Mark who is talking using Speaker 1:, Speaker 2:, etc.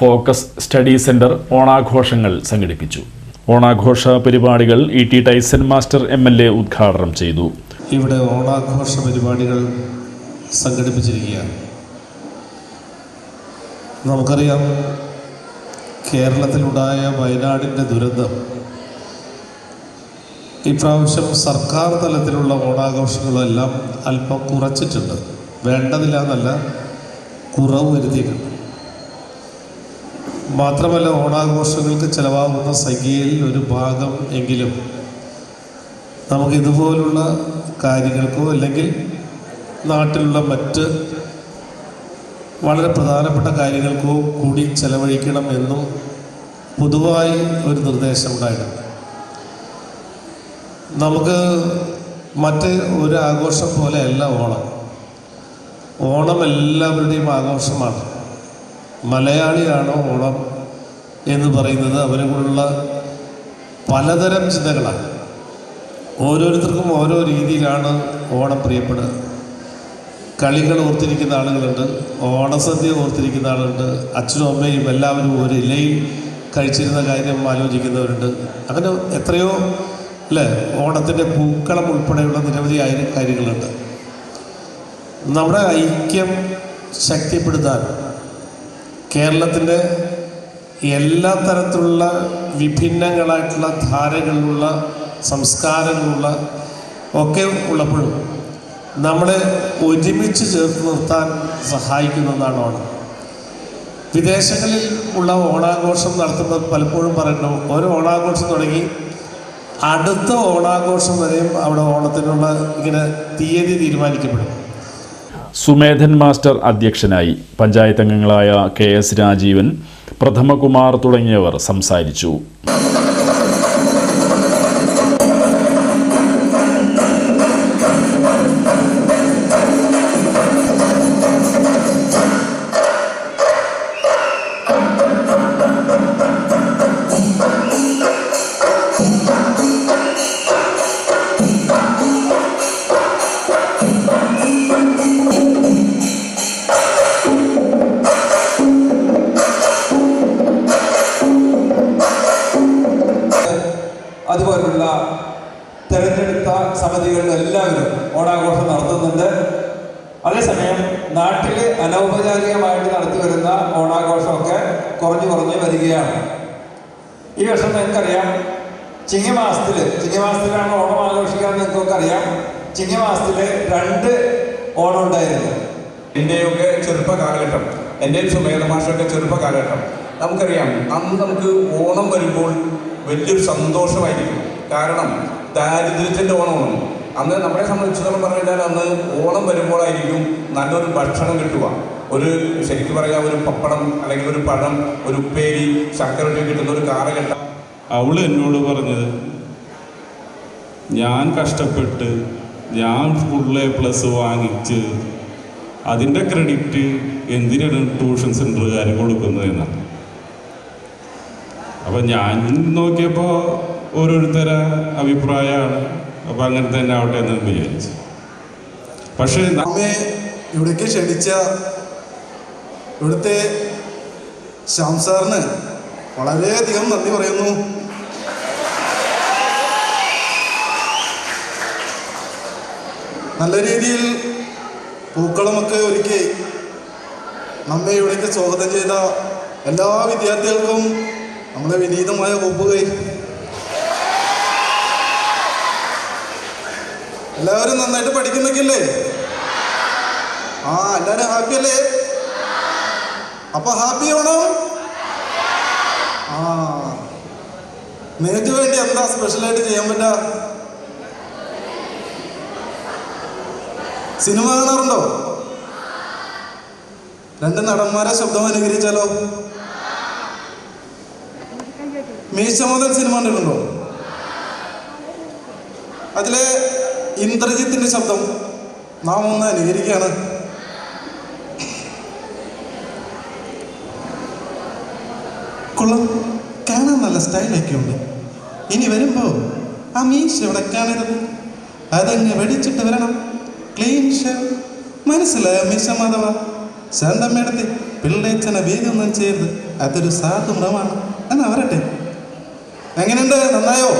Speaker 1: Focus study centre ഓണാഘോഷങ്ങൾ സംഘടിപ്പിച്ചു. ഓണാഘോഷ പരിപാടികൾ E T Taison master M L A ഉദ്ഘാടനം ചെയ്തു.
Speaker 2: ഇവിടെ ഓണാഘോഷ പരിപാടികൾ സംഘടിപ്പിച്ചിരിക്കുകയാണ്. നമുക്കറിയാം കേരളത്തിലുണ്ടായ വയനാടിന്റെ ദുരന്തം. ഇപ്രാവശ്യം സർക്കാർ തലത്തിലുള്ള ഓണാഘോഷങ്ങളെല്ലാം അല്പം കുറച്ചിട്ടുണ്ട്. വേണ്ടതില്ല എന്നല്ല കുറവ് വരുത്തിയിട്ടുണ്ട്. മാത്രമല്ല ഓണാഘോഷങ്ങൾക്ക് ചിലവാകുന്ന സംഖ്യയിൽ ഒരു ഭാഗം എങ്കിലും നമുക്ക് ഇതുപോലുള്ള കാര്യങ്ങൾക്കോ അല്ലെങ്കിൽ നാട്ടിലുള്ള മറ്റ് വളരെ പ്രധാനപ്പെട്ട കാര്യങ്ങൾക്കോ കൂടി ചെലവഴിക്കണം എന്നും പൊതുവായി ഒരു നിർദ്ദേശം ഉണ്ടായിട്ടുണ്ട്. നമുക്ക് മറ്റ് ഒരു ആഘോഷം പോലെയല്ല ഓണം. ഓണം എല്ലാവരുടെയും ആഘോഷമാണ്. മലയാളിയാണോ ഓണം എന്ന് പറയുന്നത് അവരെക്കുള്ള പലതരം ചിന്തകളാണ്. ഓരോരുത്തർക്കും ഓരോ രീതിയിലാണ് ഓണം പ്രിയപ്പെടുക. കളികൾ ഓർത്തിരിക്കുന്ന ആളുകളുണ്ട് ഓണസദ്യ ഓർത്തിരിക്കുന്ന ആളുണ്ട് അച്ഛനും അമ്മയും എല്ലാവരും ഒരു ഇലയിൽ കഴിച്ചിരുന്ന കാര്യം ആലോചിക്കുന്നവരുണ്ട്. അങ്ങനെ എത്രയോ അല്ലേ ഓണത്തിന്റെ പൂക്കളം ഉൾപ്പെടെയുള്ള നിരവധി കാര്യങ്ങളുണ്ട്. നമ്മുടെ ഐക്യം ശക്തിപ്പെടുത്താൻ കേരളത്തിന്റെ എല്ലാ തരത്തിലുള്ള വിഭിന്നങ്ങളായിട്ടുള്ള ധാരകളിലുള്ള സംസ്കാരങ്ങളുള്ള ഒക്കെ ഉള്ളപ്പോഴും നമ്മളെ ഒരുമിച്ച് ചേർത്ത് നിർത്താൻ സഹായിക്കുന്ന ഒന്നാണ് ഓണം. വിദേശങ്ങളിൽ ഉള്ള ഓണാഘോഷം നടത്തുന്നത് പലപ്പോഴും പറയുന്നു ഒരു ഓണാഘോഷം തുടങ്ങി അടുത്ത ഓണാഘോഷം വരെയും അവിടെ ഓണത്തിനുള്ള ഇങ്ങനെ തീയതി തീരുമാനിക്കപ്പെടും.
Speaker 1: സുമേധൻ മാസ്റ്റർ അധ്യക്ഷനായി പഞ്ചായത്ത് അംഗങ്ങളായ കെ എസ് രാജീവൻ പ്രഥമകുമാർ തുടങ്ങിയവർ സംസാരിച്ചു.
Speaker 3: സമിതികളിൽ എല്ലാവരും ഓണാഘോഷം നടത്തുന്നുണ്ട്. അതേസമയം നാട്ടിൽ അനൗപചാരികമായിട്ട് നടത്തി വരുന്ന ഓണാഘോഷമൊക്കെ കുറഞ്ഞു കുറഞ്ഞു വരികയാണ്. ഈ വർഷം നിങ്ങൾക്കറിയാം ചിങ്ങമാസത്തിൽ ചിങ്ങമാസത്തിലാണ് ഓണം ആഘോഷിക്കാൻ നിങ്ങൾക്കൊക്കെ അറിയാം ചിങ്ങമാസത്തിൽ രണ്ട് ഓണം ഉണ്ടായിരുന്നു.
Speaker 4: എന്റെയൊക്കെ ചെറുപ്പ കാലഘട്ടം എന്റെയും സുമേധ മാഷൊക്കെ ചെറുപ്പ കാലഘട്ടം. നമുക്കറിയാം അന്ന് നമുക്ക് ഓണം വരുമ്പോൾ വലിയൊരു സന്തോഷമായിരിക്കും. കാരണം ദാരിദ്ര്യത്തിന്റെ ഓണമാണ്. അന്ന് നമ്മളെ സംബന്ധിച്ചിടത്തോളം പറഞ്ഞു കഴിഞ്ഞാൽ അന്ന് ഓണം വരുമ്പോഴായിരിക്കും നല്ലൊരു ഭക്ഷണം കിട്ടുക. ഒരു ശരിക്കും പറയാം ഒരു പപ്പടം അല്ലെങ്കിൽ ഒരു പഴം ഒരു ഉപ്പേരി ശർക്കരയൊക്കെ കിട്ടുന്ന ഒരു കാലഘട്ടം.
Speaker 5: അവൾ എന്നോട് പറഞ്ഞത് ഞാൻ കഷ്ടപ്പെട്ട് ഞാൻ ഫുൾ എ പ്ലസ് വാങ്ങിച്ച് അതിന്റെ ക്രെഡിറ്റ് എന്തിനാണ് ട്യൂഷൻ സെന്ററുകാർ കൊടുക്കുന്നതെന്നാണ് അപ്പം ഞാൻ നോക്കിയപ്പോൾ ഓരോരുത്തര അഭിപ്രായമാണ്. അപ്പം അങ്ങനെ തന്നെ ആവട്ടെ എന്ന് വിചാരിച്ചു. പക്ഷേ
Speaker 6: നമ്മെ ഇവിടേക്ക് ക്ഷണിച്ച ഇവിടുത്തെ ശ്യാം സാറിന് വളരെയധികം നന്ദി പറയുന്നു. നല്ല രീതിയിൽ പൂക്കളമൊക്കെ ഒരുക്കി നമ്മെ ഇവിടേക്ക് സ്വാഗതം ചെയ്ത എല്ലാ വിദ്യാർത്ഥികൾക്കും നമ്മളെ വിനീതമായ ഒപ്പുകൈ എല്ലാവരും നന്നായിട്ട് പഠിക്കുന്നൊക്കെയല്ലേ? ആ എല്ലാവരും ഹാപ്പി അല്ലേ? അപ്പൊ ഹാപ്പി ആണോ ആ. നിങ്ങൾക്ക് വേണ്ടി എന്താ സ്പെഷ്യലായിട്ട് ചെയ്യാൻ പറ്റാ? സിനിമ കാണാറുണ്ടോ? രണ്ട് നടന്മാരെ ശബ്ദം അനുകരിച്ചാലോ? മീശ മുതൽ സിനിമ കണ്ടിട്ടുണ്ടോ? അതിലെ ഇന്ദ്രജിത്തിന്റെ ശബ്ദം നാം ഒന്ന് അനുകരിക്കുകയാണ്. കൊള്ളാം. കാണാൻ നല്ല സ്റ്റൈലൊക്കെ ഉണ്ട്. ഇനി വരുമ്പോ ആ മീശ ഇവിടെ കാണരുത്? അതങ്ങ് വെടിച്ചിട്ട് വരണം. ക്ലീൻ ഷേവ് മനസ്സിലായോ മീശ മാധവ? ശാന്തം ശാന്തമ്മേടത്തി പിള്ളേച്ചനെ വേഗമൊന്നും ചെയ്യരുത് അതൊരു സാധു മൃഗമാണ് എന്നാ വരട്ടെ. എങ്ങനെയുണ്ട്? നന്നായോ?